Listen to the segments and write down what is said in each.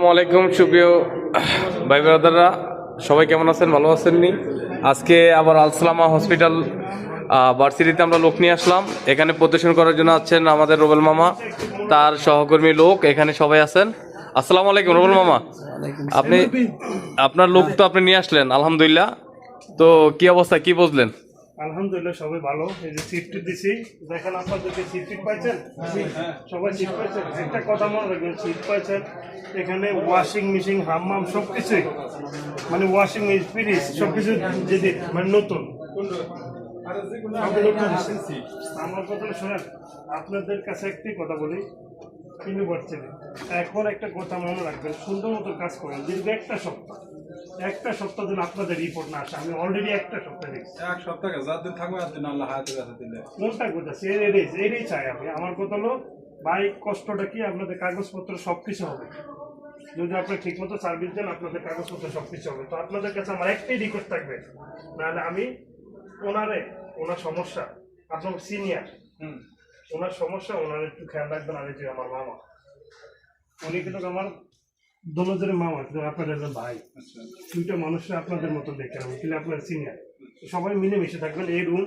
আসসালামু আলাইকুম সুপ্রিয় ভাই ব্রাদাররা। সবাই কেমন আছেন? ভালো আছেননি? আজকে আবার আলসালামা হসপিটাল ভার্সিটিতে আমরা লোক নিয়ে আসলাম। এখানে প্রদর্শন করার জন্য আছেন আমাদের রুবেল মামা তার সহকর্মী লোক। এখানে সবাই আছেন। আসসালামু আলাইকুম রুবেল মামা। আপনি আপনার লোক তো আপনি নিয়ে আসলেন আলহামদুলিল্লাহ। তো কি অবস্থা কি বুঝলেন? আলহামদুলিল্লাহ সবাই ভালো। এই যে সিট টিট দিছি। দেখেন আপনাদেরকে সিট টিট পাইছেন? সবাই সিট পাইছেন? একটা কথা মনে রাখবেন সিট পাইছেন এখানে ওয়াশিং মেশিন হাম্মাম সব কিছুই মানে ওয়াশিং ফ্রিজ সব কিছু যদি মানে নতুন। নতুন। দিছে। আমার কথা শোনেন আপনাদের কাছে একটি কথা বলি। পারছেন এখন একটা কথা মনে রাখবেন সুন্দর মতো কাজ করেন দীর্ঘ একটা সপ্তাহ একটা সপ্তাহ দিন আপনাদের রিপোর্ট না আসে আমি অলরেডি একটা সপ্তাহ দেখছি। এক সপ্তাহ যার দিন থাকবে আর দিন আল্লাহ হায়াতের কাছে দিলে। কোনটা করতেছে এটাই এটাই চাই আমি। আমার কথা হলো বাইক কষ্টটা কি? আপনাদের কাগজপত্র সব কিছু হবে। যদি আপনি ঠিকমতো সার্ভিস দেন আপনাদের কাগজপত্র সব কিছু হবে। তো আপনাদের কাছে আমার একটাই রিকোয়েস্ট থাকবে নাহলে আমি ওনারে ওনার সমস্যা আপনার সিনিয়র হুম। ওনার সমস্যা ওনার একটু খেয়াল রাখবেন আর যে আমার মামা। উনি কিন্তু আমার দোনোজনের মামা কিন্তু আপনাদের একজন ভাই। আচ্ছা। দুইটা মানুষের আপনাদের মতো দেখতে হবে কিন্তু আপনার সিনিয়র সবাই মিলে মিশে থাকবেন এই রুম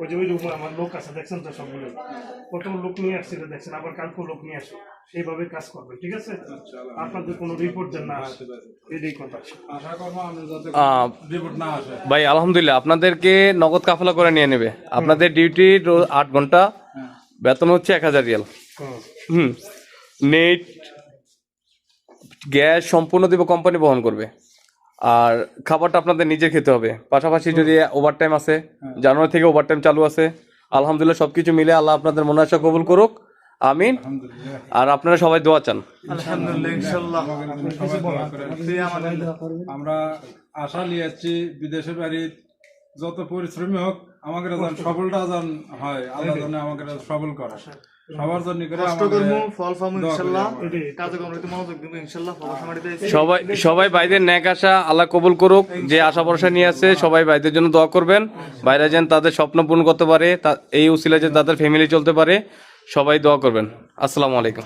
ওই যে ওই রুমে আমার লোক আছে দেখছেন তো সবগুলো? প্রথম লোক নিয়ে আসছিল দেখছেন আবার কালকে লোক নিয়ে আসো সেইভাবে কাজ করবেন ঠিক আছে? আচ্ছা আপনাদের কোনো রিপোর্ট যেন না আসে এটাই কথা। আশা করব আপনি যাতে রিপোর্ট না আসে। ভাই আলহামদুলিল্লাহ আপনাদেরকে নগদ কাফলা করে নিয়ে নেবে। আপনাদের ডিউটি আট ঘণ্টা। বেতন হচ্ছে এক হাজার রিয়াল। হুম। নেট গ্যাস সম্পূর্ণ দিব কোম্পানি বহন করবে। আর খাবারটা আপনাদের নিজে খেতে হবে। পাশাপাশি যদি ওভার টাইম আছে জানুয়ারি থেকে ওভার টাইম চালু আছে আলহামদুলিল্লাহ সব কিছু মিলে আল্লাহ আপনাদের মনে আশা কবুল করুক। আমিন। আর আপনারা সবাই দোয়া চান। আমরা আশা নিয়ে যাচ্ছি বিদেশের বাড়ি যত পরিশ্রমী হোক আমাকে যেন সফলটা যেন হয় আল্লাহ যেন আমাকে সফল করে। সবার জন্য করে ফল কর্মে মনোযোগ সমাডিতে সবাই সবাই ভাইদের ন্যাক আশা আল্লাহ কবুল করুক যে আশা ভরসা নিয়ে আছে সবাই ভাইদের জন্য দোয়া করবেন। ভাইরা যেন তাদের স্বপ্ন পূরণ করতে পারে তা এই উসিলা যে তাদের ফ্যামিলি চলতে পারে সবাই দোয়া করবেন। আসসালামু আলাইকুম।